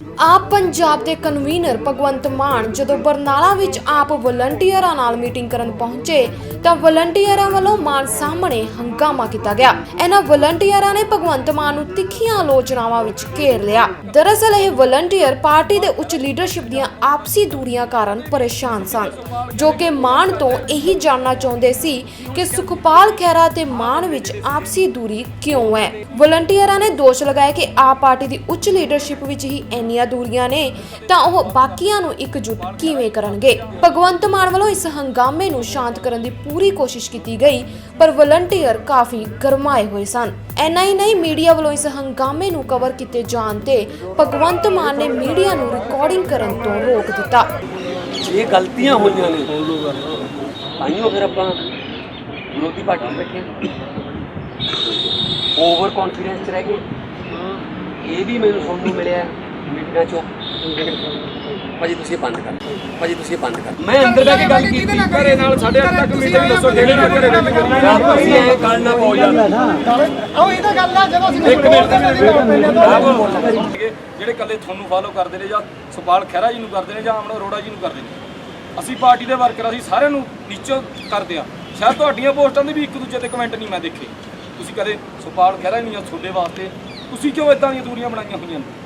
ਆਪ ਪੰਜਾਬ ਦੇ ਕਨਵੀਨਰ ਭਗਵੰਤ ਮਾਨ ਜਦੋਂ ਬਰਨਾਲਾ ਵਿੱਚ ਆਪ ਵਲੰਟੀਅਰਾਂ ਨਾਲ ਮੀਟਿੰਗ ਕਰਨ ਪਹੁੰਚੇ ਤਾਂ ਵਲੰਟੀਅਰਾਂ ਵੱਲੋਂ ਮਾਨ ਸਾਹਮਣੇ ਹੰਗਾਮਾ ਕੀਤਾ ਗਿਆ। ਇਹਨਾਂ ਵਲੰਟੀਅਰਾਂ ਨੇ ਭਗਵੰਤ ਮਾਨ ਨੂੰ ਤਿੱਖੀਆਂ ਆਲੋਚਨਾਵਾਂ ਵਿੱਚ ਘੇਰ ਲਿਆ। ਦਰਅਸਲ ਇਹ ਵਲੰਟੀਅਰ ਪਾਰਟੀ ਦੇ ਉੱਚ ਲੀਡਰਸ਼ਿਪ ਦੀਆਂ ਆਪਸੀ ਦੂਰੀਆਂ ਕਾਰਨ ਪਰੇਸ਼ਾਨ ਸਨ, ਜੋ ਕਿ ਮਾਨ ਤੋਂ ਇਹੀ ਜਾਣਨਾ ਚਾਹੁੰਦੇ ਸੀ ਕਿ ਸੁਖਪਾਲ ਖਹਿਰਾ ਤੇ ਮਾਨ ਵਿੱਚ ਆਪਸੀ ਦੂਰੀ ਕਿਉਂ ਹੈ। ਵਲੰਟੀਅਰਾਂ ਨੇ ਦੋਸ਼ ਲਗਾਇਆ ਕਿ ਆਪ ਪਾਰਟੀ ਦੀ ਉੱਚ ਲੀਡਰਸ਼ਿਪ ਵਿੱਚ ਹੀ ਇੰਨੀਆਂ ਦੂਰੀਆਂ ਨੇ, ਤਾਂ ਉਹ ਬਾਕੀਆਂ ਨੂੰ ਇਕਜੁੱਟ ਕਿਵੇਂ ਕਰਨਗੇ? ਭਗਵੰਤ ਮਾਨ ਵੱਲੋਂ ਇਸ ਹੰਗਾਮੇ ਨੂੰ ਸ਼ਾਂਤ ਕਰਨ ਦੀ ਪੂਰੀ ਕੋਸ਼ਿਸ਼ ਕੀਤੀ ਗਈ, ਪਰ ਵਲੰਟੀਅਰ ਕਾਫੀ ਗਰਮਾਏ ਹੋਏ ਸਨ। ਐਨਾ ਹੀ ਨਹੀਂ ਮੀਡੀਆ ਵੱਲੋਂ ਇਸ ਹੰਗਾਮੇ ਨੂੰ ਕਵਰ ਕੀਤੇ ਜਾਣ ਤੇ ਭਗਵੰਤ ਮਾਨ ਨੇ ਮੀਡੀਆ ਨੂੰ ਰਿਕਾਰਡਿੰਗ ਕਰਨ ਤੋਂ ਰੋਕ ਦਿੱਤਾ। ਇਹ ਗਲਤੀਆਂ ਹੋਈਆਂ ਨੇ। ਤਾਈਓ ਫਿਰ ਆਪਾਂ ਵਿਰੋਧੀ ਪਾਰਟੀ 'ਚ ਬੈਠੇ ਓਵਰ ਕੌਨਫੀਡੈਂਸ 'ਚ ਰਹਿ ਗਏ। ਇਹ ਵੀ ਮੈਨੂੰ ਸੁਣਨ ਨੂੰ ਮਿਲਿਆ। ਮੀਟਿੰਗਾਂ 'ਚੋਂ ਭਾਜੀ ਤੁਸੀਂ ਇਹ ਬੰਦ ਕਰ। ਭਾਜੀ ਤੁਸੀਂ ਇਹ ਬੰਦ ਕਰ। ਮੈਂ ਅੰਦਰ ਬੈ ਕੇ ਗੱਲ ਕੀਤੀ। ਘਰੇ ਨਾਲ ਸਾਡੇ ਅੱਜ ਤੱਕ ਮੀਟਿੰਗ ਦੱਸੋ ਕਿਹੜੇ ਨਾਲ ਘਰੇ ਯਾਰ ਤੁਸੀਂ ਇਹ ਗੱਲ ਨਾ ਪਾਓ ਯਾਰ। ਉਹ ਇਹ ਤਾਂ ਗੱਲ ਆ ਜਦੋਂ ਅਸੀਂ ਇੱਕ ਮਿੰਟ ਜਿਹੜੇ ਕੱਲੇ ਤੁਹਾਨੂੰ ਫਾਲੋ ਕਰਦੇ ਨੇ ਜਾਂ ਸੁਪਾਲ ਖਹਿਰਾ ਜੀ ਨੂੰ ਕਰਦੇ ਨੇ ਜਾਂ ਅਮਨ ਅਰੋੜਾ ਜੀ ਨੂੰ ਕਰਦੇ ਨੇ। ਅਸੀਂ ਪਾਰਟੀ ਦੇ ਵਰਕਰ ਅਸੀਂ ਸਾਰਿਆਂ ਨੂੰ ਨੀਚੋਂ ਕਰਦੇ ਆ। ਸ਼ਾਇਦ ਤੁਹਾਡੀਆਂ ਪੋਸਟਾਂ ਦੇ ਵੀ ਇੱਕ ਦੂਜੇ ਤੇ ਕਮੈਂਟ ਨਹੀਂ ਮੈਂ ਦੇਖੇ। ਤੁਸੀਂ ਕਦੇ ਸੁਪਾਲ ਖਹਿਰਾ ਨਹੀਂ ਆ ਤੁਹਾਡੇ ਵਾਸਤੇ ਤੁਸੀਂ ਕਿਉਂ ਇਦਾਂ ਦੀਆਂ ਦੂਰੀਆਂ ਬਣਾਈਆਂ ਹੋਈਆਂ ਨੇ?